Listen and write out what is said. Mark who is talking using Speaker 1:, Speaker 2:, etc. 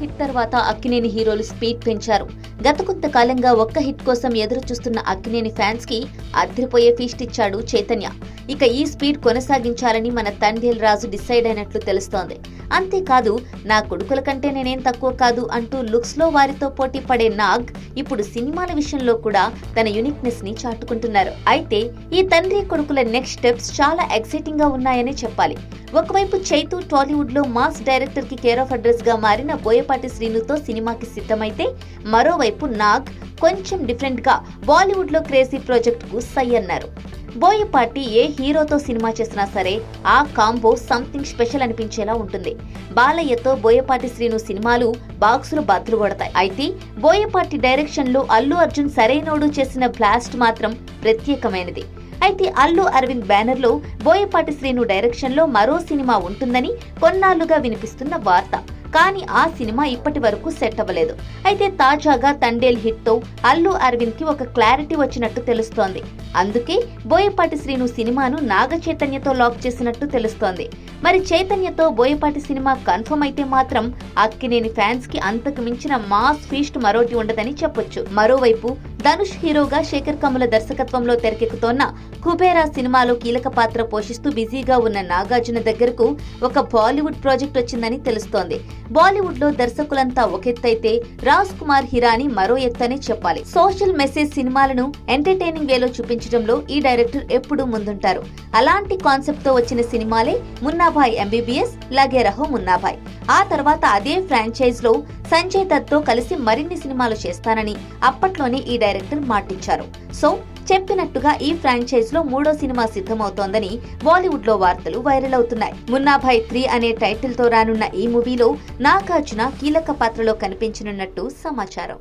Speaker 1: Hit తర్వాత అక్కినేని హీరోలు speed పెంచారు. గత కొంతకాలంగా ఒక్క హిట్ కోసం ఎదురు చూస్తున్న అక్కినేని ఫ్యాన్స్కి అదిరిపోయే ఫీస్ట్ ఇచ్చాడు చైతన్య. ఇక ఈ స్పీడ్ కొనసాగించాలని మన తండ్రిల్ రాజు డిసైడ్ అయినట్లు తెలుస్తోంది. అంతేకాదు నా కొడుకుల కంటే నేనేం తక్కువ కాదు అంటూ లుక్స్లో వారితో పోటీ పడే నాగ్ ఇప్పుడు సినిమాల విషయంలో కూడా తన యునిక్నెస్ని చాటుకుంటున్నారు. అయితే ఈ తండ్రి కొడుకుల నెక్స్ట్ స్టెప్స్ చాలా ఎక్సైటింగ్గా ఉన్నాయనే చెప్పాలి. ఒకవైపు చైతు టాలీవుడ్లో మాస్ డైరెక్టర్కి కేర్ ఆఫ్ అడ్రస్గా మారిన బోయపాటి శ్రీనుతో సినిమాకి సిద్ధమైతే మరోవైపు నాగ్ కొంచెం డిఫరెంట్గా బాలీవుడ్లో క్రేజీ ప్రాజెక్ట్కు సై అన్నారు. బోయపాటి ఏ హీరోతో సినిమా చేసినా సరే ఆ కాంబో సంథింగ్ స్పెషల్ అనిపించేలా ఉంటుంది. బాలయ్యతో బోయపాటి శ్రీను సినిమాలు బాక్సులు బద్దలు కొడతాయి. అయితే బోయపాటి డైరెక్షన్లో అల్లు అర్జున్ సరైనోడు చేసిన బ్లాస్ట్ మాత్రం ప్రత్యేకమైనది. అయితే అల్లు అరవింద్ బ్యానర్లో బోయపాటి శ్రీను డైరెక్షన్లో మరో సినిమా ఉంటుందని కొన్నాళ్ళుగా వినిపిస్తున్న వార్త. కానీ ఆ సినిమా ఇప్పటి వరకు సెట్ అవ్వలేదు. అయితే తాజాగా తండేల్ హిట్తో అల్లు అరవింద్కి ఒక క్లారిటీ వచ్చినట్టు తెలుస్తోంది. అందుకే బోయపాటి శ్రీను సినిమాను నాగ చైతన్యతో లాక్ చేసినట్టు తెలుస్తోంది. మరి చైతన్యతో బోయపాటి సినిమా కన్ఫర్మ్ అయితే మాత్రం అక్కినేని ఫ్యాన్స్కి అంతకు మించిన మాస్ ఫీస్ట్ మరోటి ఉండదని చెప్పొచ్చు. మరోవైపు ధనుష్ హీరోగా శేఖర్ కమల దర్శకత్వంలో తెరకెక్కుతోన్న కుబేరా సినిమాలో కీలక పాత్ర పోషిస్తూ బిజీగా ఉన్న నాగార్జున దగ్గరకు ఒక బాలీవుడ్ ప్రాజెక్ట్ వచ్చిందని తెలుస్తోంది. బాలీవుడ్లో దర్శకులంతా ఒక ఎత్తైతే రాజ్ కుమార్ హిరాని మరో ఎత్తనే చెప్పాలి. సోషల్ మెసేజ్ సినిమాలను ఎంటర్టైనింగ్ వేలో చూపించడంలో ఈ డైరెక్టర్ ఎప్పుడూ ముందుంటారు. అలాంటి కాన్సెప్ట్తో వచ్చిన సినిమాలే మున్నాభాయ్ ఎంబీబీఎస్ లగేరహో మున్నాభాయ్. ఆ తర్వాత అదే ఫ్రాంచైజ్లో సంజయ్ దత్తో కలిసి మరిన్ని సినిమాలు చేస్తానని అప్పట్లోనే ఈ డైరెక్టర్ మాటిచ్చారు. సో చెప్పినట్టుగా ఈ ఫ్రాంచైజ్లో మూడో సినిమా సిద్ధమవుతోందని బాలీవుడ్లో వార్తలు వైరల్ అవుతున్నాయి. మున్నాభాయ్ త్రీ అనే టైటిల్తో రానున్న ఈ మూవీలో నాగార్జున కీలక పాత్రలో కనిపించనున్నట్టు సమాచారం.